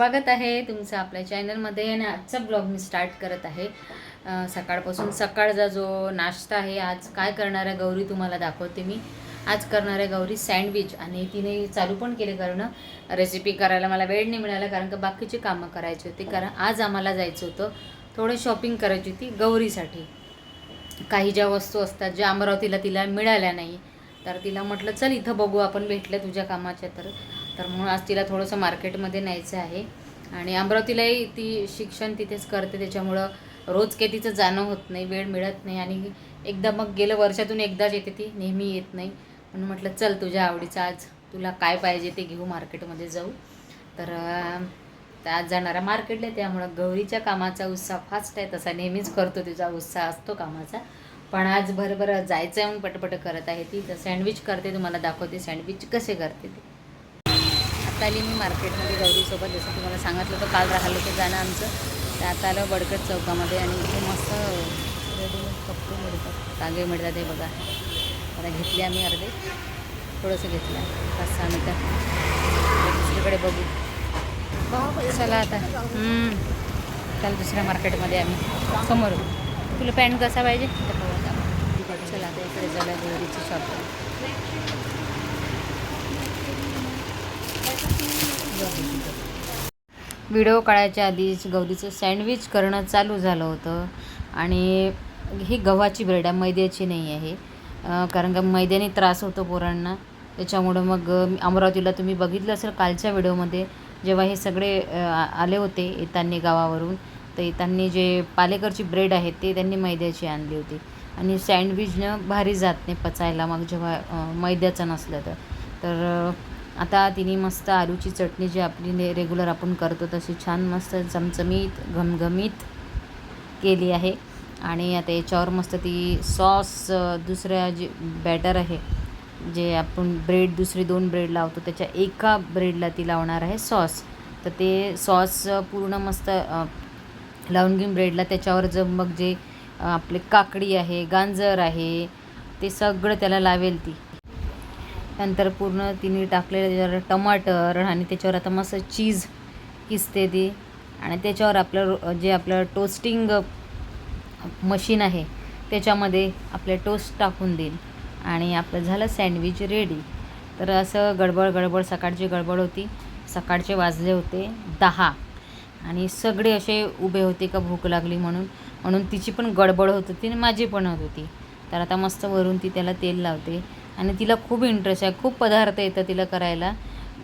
स्वागत आहे तुमचं आपल्या चॅनलमध्ये आणि आजचा ब्लॉग मी स्टार्ट करत आहे. सकाळपासून सकाळचा जो नाश्ता आहे आज काय करणाऱ्या गौरी तुम्हाला दाखवते मी. आज करणाऱ्या गौरी सँडविच आणि तिने चालू पण केले करणं. रेसिपी करायला मला वेळ नाही मिळाला कारण का बाकीची कामं करायची होती. कारण आज आम्हाला जायचं होतं थोडं शॉपिंग करायची होती गौरीसाठी. काही ज्या वस्तू असतात ज्या अमरावतीला तिला मिळाल्या नाही तर तिला म्हटलं चल इथं बघू आपण भेटलं तुझ्या कामाच्या तर. तर म्हणून आज तिला थोडंसं मार्केटमध्ये न्यायचं आहे. आणि अमरावतीलाही ती शिक्षण तिथेच करते त्याच्यामुळं रोज काही तिचं जाणं होत नाही वेळ मिळत नाही. आणि एकदा मग गेलं वर्षातून एकदाच येते ती नेहमी येत नाही. म्हणून म्हटलं चल तुझ्या आवडीचं आज तुला काय पाहिजे ते घेऊ मार्केटमध्ये जाऊ. तर आज जाणारा मार्केटला त्यामुळं गौरीच्या कामाचा उत्साह फास्ट आहे. तसा नेहमीच करतो तिचा उत्साह असतो कामाचा. पण आज भरभर जायचं आहे म्हणून पटपट करत आहे ती. तर सँडविच करते तुम्हाला दाखवते सँडविच कसे करते ते. आता आली मी मार्केटमध्ये गौरीसोबत जसं तुम्हाला सांगितलं होतं काल राहिलं होतं जाणं आमचं. तर आता आलं बडकट चौकामध्ये आणि इथे मस्त रेडीमेड कपडे मिळतात. तागे मिळतात हे बघा. आता घेतले आम्ही अर्धे. थोडंसं घेतलं पाच सहा मीटर दुसरीकडे बघू. चला आता. हम्म. चला दुसऱ्या मार्केटमध्ये आम्ही. समोर. तुला पॅन्ट कसा पाहिजे? चला आता इकडे झालं गौरीची शॉप. व्हिडिओ काढायच्या आधीच गौरीचं सँडविच करणं चालू झालं होतं. आणि ही गव्हाची ब्रेड आहे मैद्याची नाही आहे. कारण का मैद्याने त्रास होतो पोरांना. त्याच्यामुळं मग अमरावतीला तुम्ही बघितलं असेल कालच्या व्हिडिओमध्ये जेव्हा हे सगळे आले होते येतांनी गावावरून तर येतांनी जे पालेकरची ब्रेड आहे ते त्यांनी मैद्याची आणली होती. आणि सँडविचनं भारी जात नाही पचायला मग जेव्हा मैद्याचं नसलं तर. तर आता तिने मस्त आलूची चटणी जी आपली रेग्युलर आपण करतो तशी छान मस्त चमचमीत घमघमीत केली आहे. आणि आता याच्यावर मस्त ती सॉस दुसऱ्या जे बॅटर आहे जे आपण ब्रेड दुसरी दोन ब्रेड लावतो त्याच्या एका ब्रेडला ती लावणार आहे सॉस. तर ते सॉस पूर्ण मस्त लावून घेऊन ब्रेडला त्याच्यावर जर मग जे आपले काकडी आहे गांजर आहे ते सगळं त्याला लावेल ती. नंतर पूर्ण तिने टाकलेलं त्याच्यावर टमाटर आणि त्याच्यावर आता मस्त चीज किसते ती. आणि त्याच्यावर आपलं जे आपलं टोस्टिंग मशीन आहे त्याच्यामध्ये आपले टोस्ट टाकून देईल आणि आपलं झालं सँडविच रेडी. तर असं गडबड गडबड सकाळची गडबड होती. सकाळचे वाजले होते दहा. आणि सगळे असे उभे होते का भूक लागली म्हणून. म्हणून तिची पण गडबड होत होती आणि माझी पण होत होती. तर आता मस्त वरून ती त्याला तेल लावते. आणि तिला खूप इंटरेस्ट आहे. खूप पदार्थ येतं तिला करायला.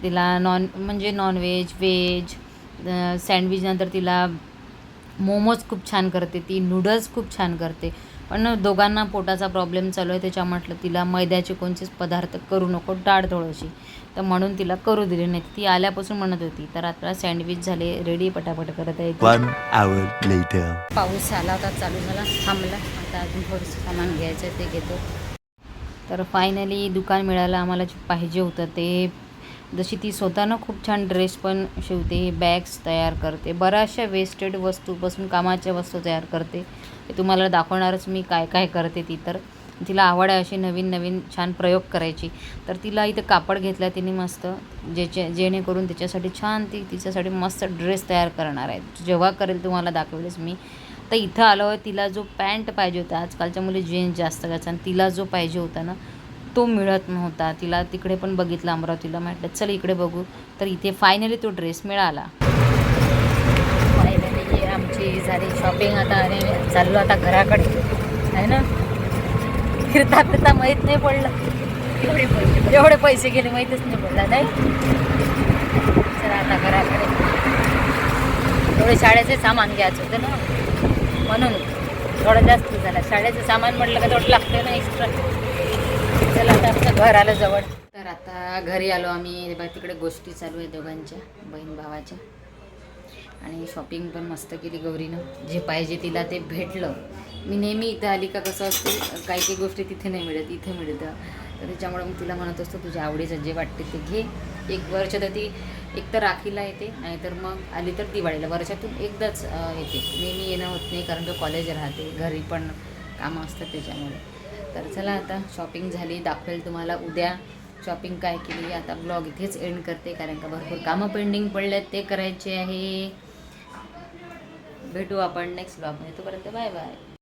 तिला नॉन म्हणजे नॉनव्हेज व्हेज सँडविच नंतर तिला मोमोज खूप छान करते. ती नूडल्स खूप छान करते. पण दोघांना पोटाचा प्रॉब्लेम चालू आहे. त्याच्या म्हटलं तिला मैद्याचे कोणतेच पदार्थ करू नको डाळ थोडीशी. तर म्हणून तिला करू दिली नाही ती आल्यापासून म्हणत होती तर आता सँडविच झाले रेडी पटापट करत आहे. पाऊस आला होता चालू झाला थांबला. आता अजून थोडंसं सामान घ्यायचं आहे ते घेतो. तर फायनली दुकान मिळालं आम्हाला जे पाहिजे होतं ते. जशी ती स्वतःनं खूप छान ड्रेस पण शिवते बॅग्स तयार करते बऱ्याचशा वेस्टेड वस्तूपासून कामाच्या वस्तू तयार करते. ते तुम्हाला दाखवणारच मी काय काय करते ती तर. तिला आवड आहे अशी नवीन नवीन छान प्रयोग करायची. तर तिला इथं कापड घेतला तिने मस्त ज्याचे जेणेकरून त्याच्यासाठी छान ती तिच्यासाठी मस्त ड्रेस तयार करणार आहे. जेव्हा करेल तुम्हाला दाखवेलच मी. तर इथं आलो आहे तिला जो पॅन्ट पाहिजे होता आजकालच्या मुली जीन्स जास्त घालतात आणि तिला जो पाहिजे होता ना तो मिळत नव्हता. तिला तिकडे पण बघितलं अमरावतीला म्हटलं चल इकडे बघू. तर इथे फायनली तो ड्रेस मिळाला. फायनली आमची झाली शॉपिंग आता आणि चाललो आता घराकडे. आहे ना? फिरता फिरता माहीत नाही पडलं. एवढे पैसे एवढे पैसे गेले माहीतच नाही पडला नाही? चला आता घराकडे. थोडे शाळेचे सामान घ्यायचं होतं ना. म्हणून थोडं जास्त झाला. शाळेचं सामान म्हटलं का थोडं लागतं ना एक्स्ट्रा चला आता आमचं घर आलं जवळ. तर आता घरी आलो आम्ही. बा तिकडे गोष्टी चालू आहे दोघांच्या बहीण भावाच्या. आणि शॉपिंग पण मस्त केली गौरीनं. जे पाहिजे तिला ते भेटलं. मी नेहमी इथं आली का कसं असते काही काही गोष्टी तिथे नाही मिळत इथे मिळतं. तर त्याच्यामुळे मग तिला म्हणत असतो तुझ्या आवडीचं जे वाटते ते घे. एक वर्ष तर ती एक तर राखीला येते नाहीतर मग आली तर दिवाळीला. वर्षातून एकदाच येते. नेहमी येणं होत नाही कारण तो कॉलेज राहते घरी पण कामं असतात त्याच्यामुळे. तर चला आता शॉपिंग झाली दाखवेल तुम्हाला उद्या शॉपिंग काय केली. आता ब्लॉग इथेच एंड करते कारण का भरपूर कामं पेंडिंग पडले ते करायचे आहे. भेटू आपण नेक्स्ट ब्लॉगमध्ये तोपर्यंत बाय बाय